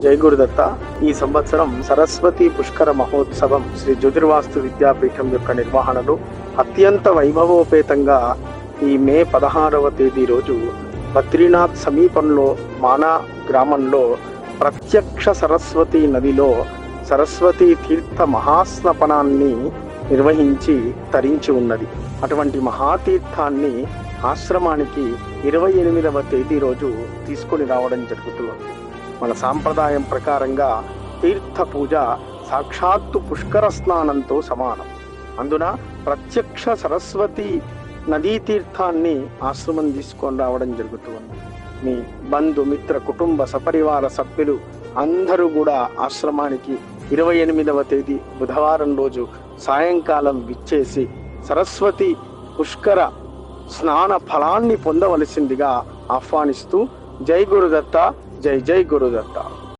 జై గురుదత్త ఈ సంవత్సరం సరస్వతి పుష్కర మహోత్సవం శ్రీ జ్యోతిర్వాస్తు విద్యాపీఠం యొక్క నిర్వహణలో అత్యంత వైభవోపేతంగా ఈ మే పదహారవ తేదీ రోజు బద్రీనాథ్ సమీపంలో మానా గ్రామంలో ప్రత్యక్ష సరస్వతి నదిలో సరస్వతి తీర్థ మహాస్నపనాన్ని నిర్వహించి తరించి ఉన్నది. అటువంటి మహాతీర్థాన్ని ఆశ్రమానికి ఇరవై ఎనిమిదవ తేదీ రోజు తీసుకొని రావడం జరుగుతుంది మన సాంప్రదాయం ప్రకారంగా తీర్థ పూజ సాక్షాత్తు పుష్కర స్నానంతో సమానం. అందున ప్రత్యక్ష సరస్వతి నదీ తీర్థాన్ని ఆశ్రమం తీసుకొని రావడం జరుగుతుంది. మీ బంధు మిత్ర కుటుంబ సపరివార సభ్యులు అందరూ కూడా ఆశ్రమానికి ఇరవై ఎనిమిదవ తేదీ బుధవారం రోజు సాయంకాలం విచ్చేసి సరస్వతి పుష్కర స్నాన ఫలాన్ని పొందవలసిందిగా ఆహ్వానిస్తూ జై గురుదత్త ジャイジャイゴロだった。